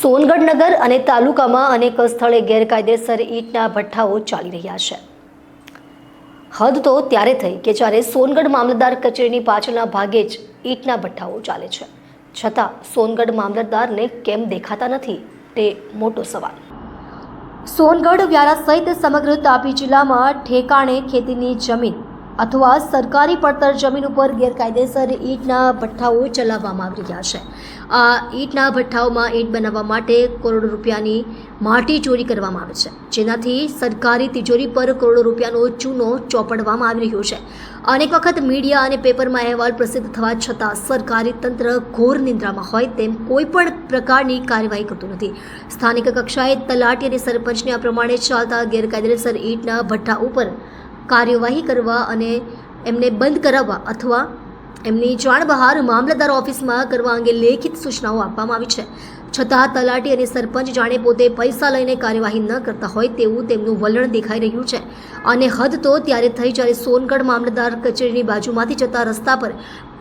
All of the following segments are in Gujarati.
સોનગઢ નગર અને તાલુકામાં અનેક સ્થળે ગેરકાયદેસર ઈંટના ભઠ્ઠાઓ ચાલી રહ્યા છે. હદ તો ત્યારે થઈ કે જ્યારે સોનગઢ મામલતદાર કચેરીની પાછળના ભાગે જ ઈંટના ભઠ્ઠાઓ ચાલે છે. છતાં સોનગઢ મામલતદારને કેમ દેખાતા નથી તે મોટો સવાલ. સોનગઢ વ્યારા સહિત સમગ્ર તાપી જિલ્લામાં ઠેકાણે ખેતીની જમીન અથવા સરકારી પડતર જમીન ઉપર ગેરકાયદેસર ઈંટના ભઠ્ઠાઓ ચલાવવામાં આવી રહ્યા છે. આ ઈંટના ભઠ્ઠાઓમાં ઈંટ બનાવવા માટે કરોડો રૂપિયાની માટી ચોરી કરવામાં આવે છે. જેનાથી સરકારી તિજોરી પર કરોડો રૂપિયાનો ચૂનો ચોપડવામાં આવી રહ્યો છે. અનેક વખત મીડિયા અને પેપરમાં અહેવાલ પ્રસિદ્ધ થવા છતાં સરકારી તંત્ર ઘોર નિંદ્રામાં હોય તેમ કોઈ પણ પ્રકારની કાર્યવાહી કરતું નથી. સ્થાનિક કક્ષાએ તલાટી અને સરપંચને આ પ્રમાણે ચાલતા ગેરકાયદેસર ઈંટના ભઠ્ઠા ઉપર કાર્યવાહી કરવા અને એમને બંધ કરાવવા અથવા એમની જાણ બહાર મામલતદાર ઓફિસમાં કરવા અંગે લેખિત સૂચનાઓ આપવામાં આવી છે. છતાં તલાટી અને સરપંચ જાણે પોતે પૈસા લઈને કાર્યવાહી ન કરતા હોય તેવું તેમનું વલણ દેખાઈ રહ્યું છે. અને હદ તો ત્યારે થઈ જ્યારે સોનગઢ મામલતદાર કચેરીની બાજુમાંથી જતા રસ્તા પર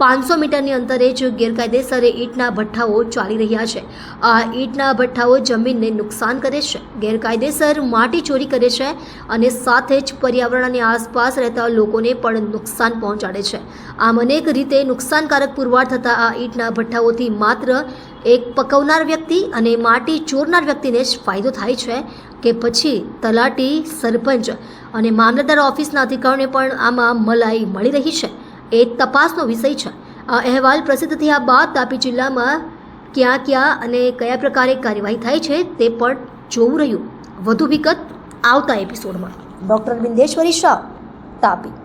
પાંચસો મીટરની અંતરે જ ગેરકાયદેસરે ઈંટના ભઠ્ઠાઓ ચાલી રહ્યા છે. આ ઈંટના ભઠ્ઠાઓ જમીનને નુકસાન કરે છે, ગેરકાયદેસર માટી ચોરી કરે છે અને સાથે જ પર્યાવરણ અને આસપાસ રહેતા લોકોને પણ નુકસાન પહોંચાડે છે. આમ અનેક રીતે નુકસાનકારક પુરવાર થતા આ ઈંટના ભઠ્ઠાઓથી માત્ર એક પકવનાર વ્યક્તિ અને માટી ચોરનાર વ્યક્તિને જ ફાયદો થાય છે કે પછી તલાટી, સરપંચ અને મામલતદાર ઓફિસના અધિકારીઓને પણ આમાં મલાઈ મળી રહી છે. એ તપાસનો વિષય છે. આ અહેવાલ પ્રસિદ્ધ થયા બાદ તાપી જિલ્લામાં ક્યાં ક્યાં અને કયા પ્રકારે કાર્યવાહી થાય છે તે પણ જોવું રહ્યું. વધુ વિગત આવતા એપિસોડમાં. ડૉક્ટર બિંદેશ્વરી શાહ, તાપી.